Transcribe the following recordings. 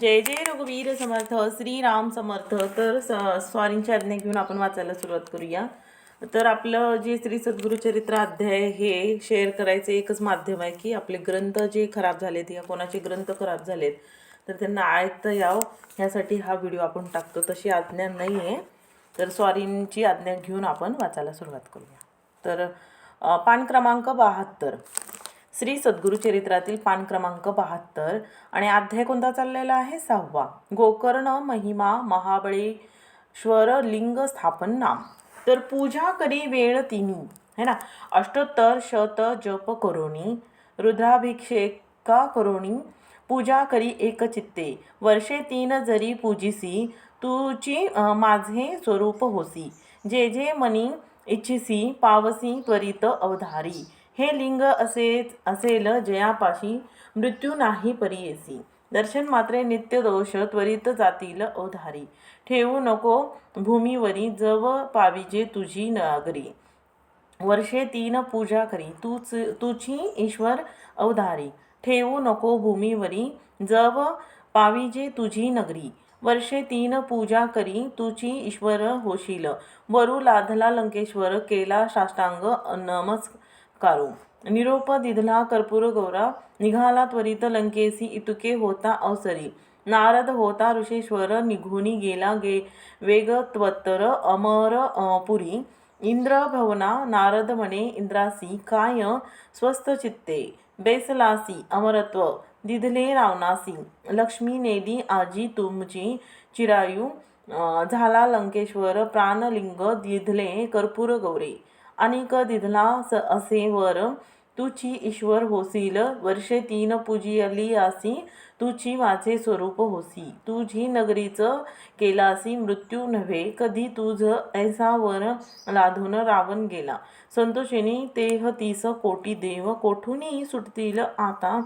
जय जय रघुवीर समर्थ श्रीराम समर्थ. तर स- स्वारींची आज्ञा घेऊन आपण वाचायला सुरुवात करूया. तर आपलं जे श्री सद्गुरुचरित्र अध्याय हे शेअर करायचं एकच माध्यम आहे की आपले ग्रंथ जे खराब झालेत या कोणाचे ग्रंथ खराब झालेत तर त्यांना ऐकता यावं. ह्यासाठी हा व्हिडिओ आपण टाकतो. तशी आज्ञा नाही आहे तर स्वारींची आज्ञा घेऊन आपण वाचायला सुरुवात करूया. तर पान क्रमांक बहात्तर. श्री सद्गुरुचरित्रातील पान क्रमांक बहात्तर आणि अध्याय कोणता चाललेला आहे? सहावा. गोकर्ण महिमा महाबळेश्वर लिंग स्थापन नाम. तर पूजा करी वेळ तिनी. है ना? अष्टोत्तर शत जप करोनी. रुद्राभिषेका करोनी. पूजा करी एक चित्ते वर्षे तीन जरी पूजिसी तुची माझे स्वरूप होसी. जे जे मनी इच्छिसी पावसी त्वरित अवधारी. हे लिंग असेच असेल जयापाशी मृत्यू नाही परियेसी. दर्शन मात्रे नित्य दोष त्वरित जातील अवधारी ठेवू नको भूमीवरी जव पाविजे तुझी नागरी वर्षे तीन पूजा करी तूच तुझी ईश्वर अवधारी ठेवू नको भूमीवरी जव पाविजे तुझी नगरी. वर्षे तीन पूजा करी तुझी ईश्वर होशील. वरू लाधला लंकेश्वर केला साष्टांग कारू। निरोप दिधला कर्पूर गौरा निघाला त्वरित लंकेसी इतुके होता अवसरी। नारद होता ऋषेश्वर निघुनी गेला गे वेगत्वत्तर अमर पुरी। इंद्र भवना नारद म्हणे इंद्रासी काय स्वस्त चित्ते। बेसलासी अमरत्व। दिधले रावणासी। लक्ष्मी नेदी आजी तुमची चिरायू। झाला लंकेश्वर प्राणलिंग दिधले कर्पूर गौरे। अनिक दिधला स असे वर तुची ईश्वर होसील. वर्षे तीन पूजियली आसी तुची माझे स्वरूप होसी. तुझी नगरीच केलासी मृत्यू नव्हे. कधी तुझ ऐसा वर लाधून रावण गेला. संतोषिनी तेह तीस कोटी देव कोठूनही सुटतील आता?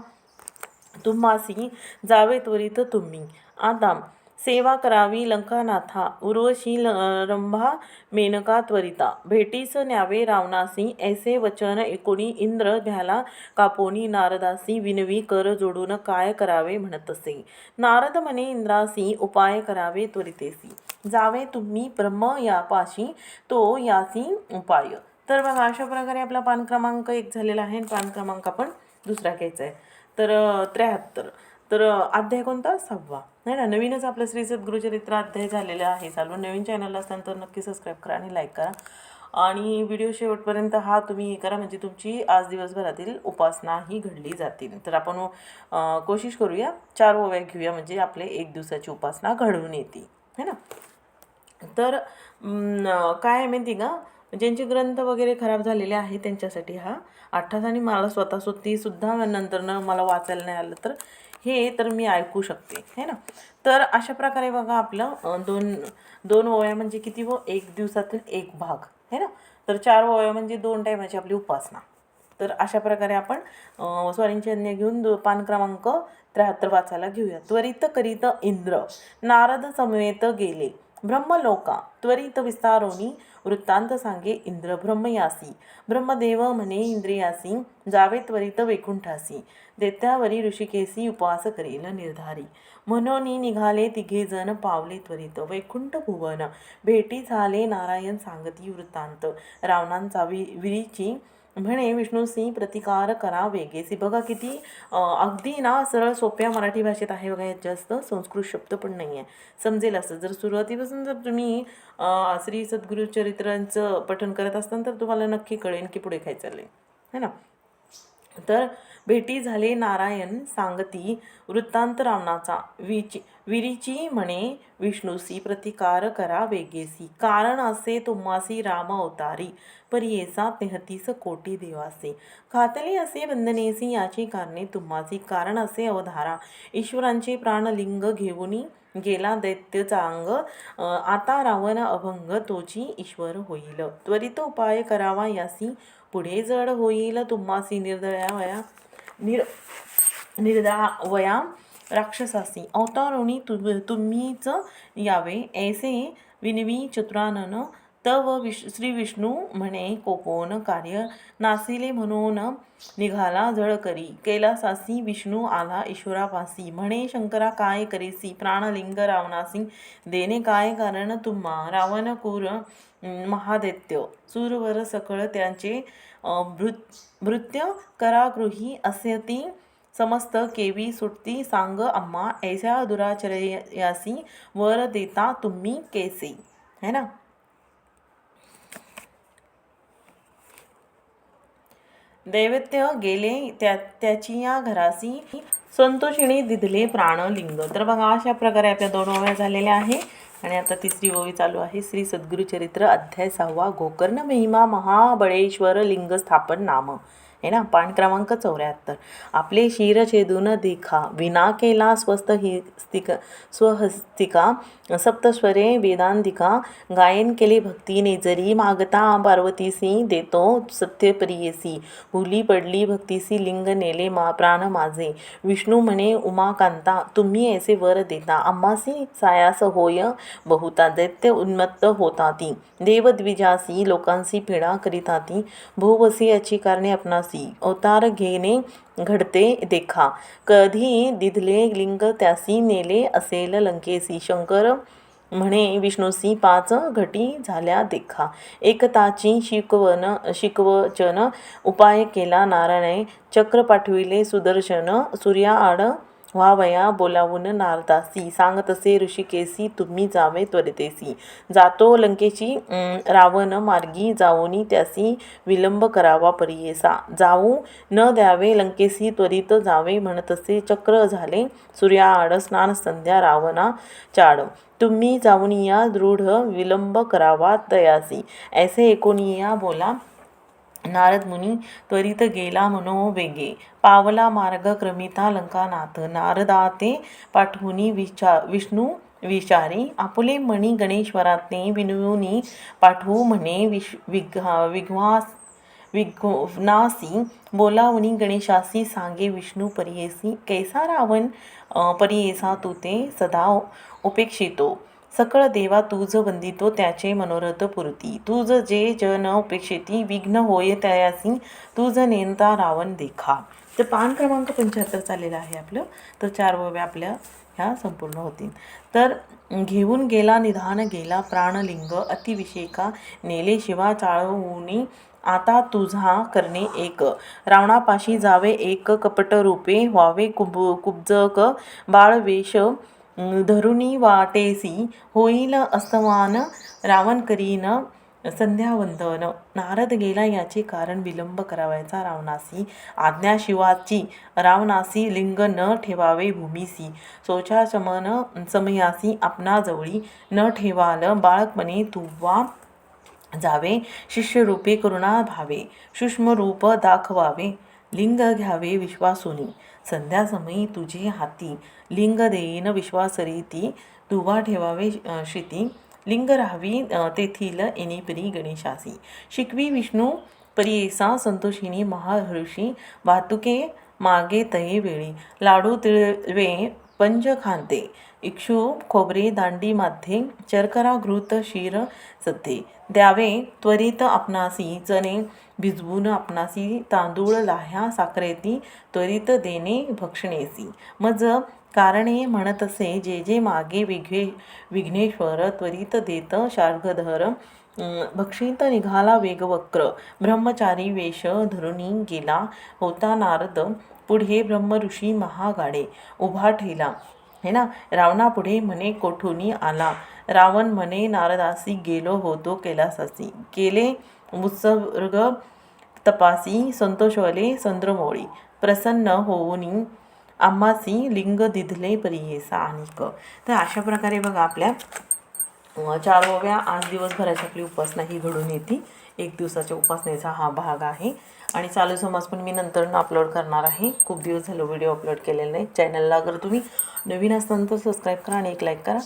तुम्हासी जावे त्वरित तुम्ही. आता सेवा करावी लंकानाथा उर्वशी ल- रंभा मेनका त्वरिता. भेटीस न्यावे रावणासी ऐसे वचन एकोणी इंद्र भ्याला कापोनी नारदासी विनवी कर जोडून काय करावे म्हणतसे. नारद म्हणे इंद्रासी उपाय करावे त्वरितेसी. जावे तुम्ही ब्रह्म यापाशी तो यासी उपाय. तर बघा अशा प्रकारे आपला पान क्रमांक एक झालेला आहे. पान क्रमांक आपण दुसरा घ्यायचा आहे. तर त्र्याहत्तर. तर अध्याय कोणता? सहावा. नाही ना? नवीनच आपलं श्री सद्गुरुचरित्र अध्याय झालेला आहे चालू. नवीन चॅनल असताना तर नक्की सबस्क्राईब करा आणि लाईक करा. आणि व्हिडिओ शेवटपर्यंत हा तुम्ही हे करा. म्हणजे तुमची आज दिवसभरातील उपासना ही घडली जातील. तर आपण कोशिश करूया. चार ओव्या घेऊया. म्हणजे आपले एक दिवसाची उपासना घडून येते. है ना? तर काय आहे माहिती का? ज्यांचे ग्रंथ वगैरे खराब झालेले आहे त्यांच्यासाठी हा अठ्ठास आणि मला स्वतः स्वतः सुद्धा नंतरनं मला वाचायला नाही आलं तर हे तर मी ऐकू शकते है ना? तर अशा प्रकारे बघा आपलं दोन दोन ओव्या म्हणजे किती व एक दिवसातून एक भाग है ना? तर चार ओव्या म्हणजे दोन टायमाची आपली उपासना. तर अशा प्रकारे आपण स्वारींची अन्य घेऊन दो पान क्रमांक त्र्याहत्तर वाचायला घेऊया त्वरित करीत इंद्र नारद समवेत गेले. ब्रह्मलोका त्वरित विस्तारोनी वृत्तांत सांगे इंद्र ब्रह्मयासी ब्रह्मदेव म्हणे इंद्रियासी जावे त्वरित वैकुंठासी देत्यावरी ऋषिकेसी उपवास करील निर्धारी. म्हणून निघाले तिघे जण पावले त्वरित वैकुंठ भुवन. भेटी झाले नारायण सांगती वृत्तांत. रावणांचा वि विरीची म्हणे विष्णूसी प्रतिकार करा वेगेसी. बघा किती अगदी ना सरळ सोप्या मराठी भाषेत आहे बघा यात जास्त संस्कृत शब्द पण नाही आहे समजेल असं. जर सुरुवातीपासून जर तुम्ही श्री सद्गुरू चरित्रांचं पठण करत असताना तर तुम्हाला नक्की कळेल की पुढे काय चाललंय. है ना? तर भेटी झाले नारायण सांगती वृत्तांत रावणाचा विची विरीची म्हणे विष्णूसी प्रतिकार करा वेगेसी. कारण असे तुम्हासी राम अवतारी. परियेसा तेहतीस कोटी देवासे. खातले असे वंदनेसी याची कारणे तुम्हासी. कारण असे अवधारा. ईश्वरांचे प्राणलिंग घेऊनी गेला दैत्य चांग आता रावण अभंग तोची ईश्वर होईल. त्वरित उपाय करावा यासी पुढे जड होईल तुम्हासी निर्दया वया निर निर्दळा वया राक्षसासी. अवतारुणी तु तुम्हीच यावे. ऐसे विनवी चतुरानन तव विश श्री विष्णू म्हणे कोपोन कार्य नासिले म्हणून निघाला जळ करी कैलासासी विष्णू आला ईश्वरापासी. म्हणे शंकरा काय करीसी? प्राणलिंग रावणासी. देणे काय कारण तुम्हा? रावण कुर महादैत्य. सूरवर सकळ त्यांचे भृत भृत्य करागृही असे ती समस्त केवी सुटती. सांग अम्मा ऐसा दुराचरयासी वर देता तुम्ही केसी? है ना? दैवत्य गेले त्या त्याची या घरासी संतोषिणी दिधले प्राणलिंग. तर बघा अशा प्रकारे आपल्या दोन ओव्या झालेल्या आहे. आणि आता तिसरी ओवी चालू आहे. श्री सद्गुरुचरित्र अध्याय सहावा गोकर्ण महिमा महाबळेश्वर लिंग स्थापन नाम. आहे ना? पान क्रमांक चौऱ्याहत्तर. आपले शिर छेदून देखा विना केला स्वस्त हि स्तिक स्वहस्तिका सप्तस्वरे वेदांतिका गायन केले भक्तीने जरी मागता पार्वतीसी देतो सत्य प्रियसी हुली पडली भक्तीसी लिंग नेले मा प्राण माझे. विष्णू म्हणे उमाकांता तुम्ही ऐसे वर देता आम्हासी सायास होय बहुता दैत्य उन्मत्त होता ती. देवद्विजासी लोकांसी पीडा करीता ती. भूवसी याची कारणे आपणास अवतार घेणे घडते देखा. कधी दिधले लिंग त्यासी नेले असेल लंकेसी. शंकर म्हणे विष्णूसी पाच घटी झाल्या देखा. एकताची शिकवण शिकवचन उपाय केला नारायणे. चक्र पाठविले सुदर्शन. सूर्याआड व्हावया बोलावून नारदासी. सांगतसे ऋषिकेसी तुम्ही जावे त्वरितेसी. जातो लंकेची रावण मार्गी जाऊनी त्यासी विलंब करावा परियेसा. जाऊ न द्यावे लंकेसी त्वरित जावे म्हणतसे चक्र झाले. सूर्याआड स्नान संध्या रावणा चाड. तुम्ही जाऊनिया दृढ विलंब करावा तयासी. ऐसे एकोणिया बोला. नारद मुनी त्वरित गेला मनोवेगे पावला मार्ग क्रमिता लंकानाथ. नारदा ते पाठवुनी विचा विष्णू विचारी. आपुले मणी गणेश्वराते विनवुनी पाठवू म्हणे विश विघ्वा विघ्वास विघ्नासी बोलावणी गणेशासी सांगे विष्णू परियेसी कैसा रावण परियेसा तू ते सदा उपेक्षितो. सकळ देवा तुझ वंदितो त्याचे मनोरथ पुरती. तुझ जे जन उपेक्षेती विघ्न होय तयासी तुझ नेनता रावण देखा. तर पान क्रमांक पंच्याहत्तर चाललेलं आहे आपलं. तर चार वव्या आपल्या ह्या संपूर्ण होतील. तर घेऊन गेला निधान गेला प्राणलिंग अतिविषेका नेले शिवा चाळवूनी आता तुझा करणे एक. रावणापाशी जावे एक कपट रूपे व्हावे कुब कुब्जक बाळवेश धरुणी वाटेसी होईल अस्तमान रावण करीन संध्यावंदन. नारद गेला याचे कारण विलंब करावयाचा रावणासी. आज्ञा शिवाची रावणासी लिंग न ठेवावे भूमीसी. शोचाचमन समयासी आपणाजवळी न ठेवाल बाळकपणे तुवा जावे. शिष्यरूपे करुणा भावे. सूक्ष्म रूप दाखवावे. लिंग घ्यावे विश्वासुनी. संध्यासमयी तुझी हाती लिंग देईन विश्वासरीती तुवा ठेवावे शिती. लिंग राहावी तेथील एनिपरी गणेशासी. शिकवी विष्णू परियेसा संतोषिनी महाहर्षी. वाहतुके मागे तये वेळी. लाडू तिळवे पंच खांते इक्षू खोबरे दांडी माध्ये शर्करा घृत शिर सत्ते। द्यावे त्वरित आपणासी चणे भिजवून आपणासी तांदूळ लाह्या साखरेती त्वरित देणे भक्षणेसी। मज कारणे म्हणतसे जे जे मागे विघ्ने विघ्नेश्वर त्वरित देत शार्गधर भक्षित निघाला वेगवक्र ब्रह्मचारी वेश धरुणी गेला होता नारद पुढे ब्रह्मऋषी महागाडे उभा ठेला. हे ना? रावणापुढे म्हणे कोठूनी आला? रावण म्हणे नारदासी गेलो होतो कैलासासी. केले उत्सर्ग तपासी संतोषवले संद्रमोळी प्रसन्न होऊनी आम्हासी लिंग दिधले परियेसा आणिक तर अशा प्रकारे बघा आपल्या अ, चार ओव्या आज दिवसभराची आपली उपासना ही घडून येते. एक दिवसाच्या उपासनेचा हा भाग आहे. आणि चालू समाज पण मी नंतर अपलोड करणार आहे. खूप दिवस झालं व्हिडिओ अपलोड केलेला नाही. चॅनलला अगर तुम्ही नवीन असताना तर सबस्क्राईब करा आणि एक लाईक करा.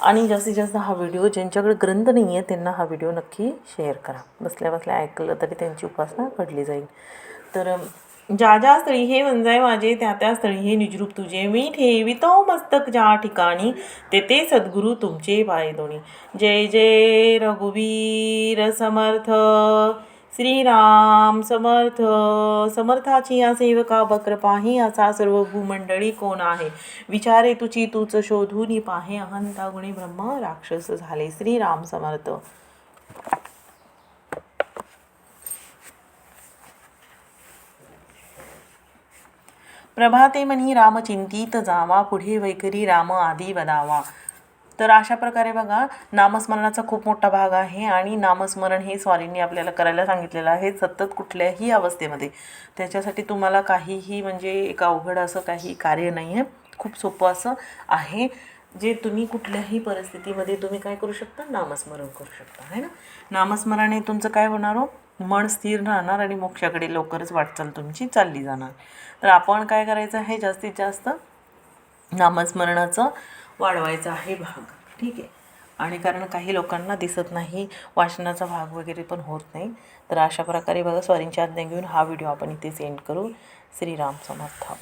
आणि जास्तीत जास्त हा व्हिडिओ ज्यांच्याकडे ग्रंथ नाही आहे त्यांना हा व्हिडिओ नक्की शेअर करा. बसल्या बसल्या ऐकलं तरी त्यांची उपासना घडली जाईल. तर ज्या ज्या स्थळी हे वंजाय माझे त्या त्या स्थळी हे निजरूप तुझे. मी ठेवितो मस्तक ज्या ठिकाणी ते ते सद्गुरू तुमचे पाय दोणी जय जय रघुवीर समर्थ श्रीराम समर्थ. समर्थाची या सेवका वक्रपाही असा सर्व भूमंडळी कोण आहे? विचारे तुची तूच शोधून पाहे अहंता गुणी ब्रह्म राक्षस झाले. श्रीराम समर्थ. प्रभाते म्हणी राम चिंतीत जावा पुढे वैखरी राम आदी वदावा. तर अशा प्रकारे बघा नामस्मरणाचा खूप मोठा भाग आहे आणि नामस्मरण हे स्वारींनी आपल्याला करायला सांगितलेलं आहे सतत कुठल्याही अवस्थेमध्ये. त्याच्यासाठी तुम्हाला काहीही म्हणजे एक अवघड असं काही कार्य नाही आहे खूप सोपं असं आहे. जे तुम्ही कुठल्याही परिस्थितीमध्ये तुम्ही काय करू शकता? नामस्मरण करू शकता है ना? नामस्मरणाने तुमचं काय होणार हो? मन स्थिर राहणार आणि मोक्षाकडे लवकरच वाटचाल तुमची चालली जाणार. तर आपण काय करायचं आहे? जास्तीत जास्त नामस्मरणाचं वाढवायचा आहे भाग. ठीक आहे? आणि कारण काही लोकांना दिसत नाही वाचनाचा भाग वगैरे पण होत नाही. तर अशा प्रकारे बघा स्वारींची आज्ञा घेऊन हा व्हिडिओ आपण इथे सेंड करू. श्रीराम समर्थ.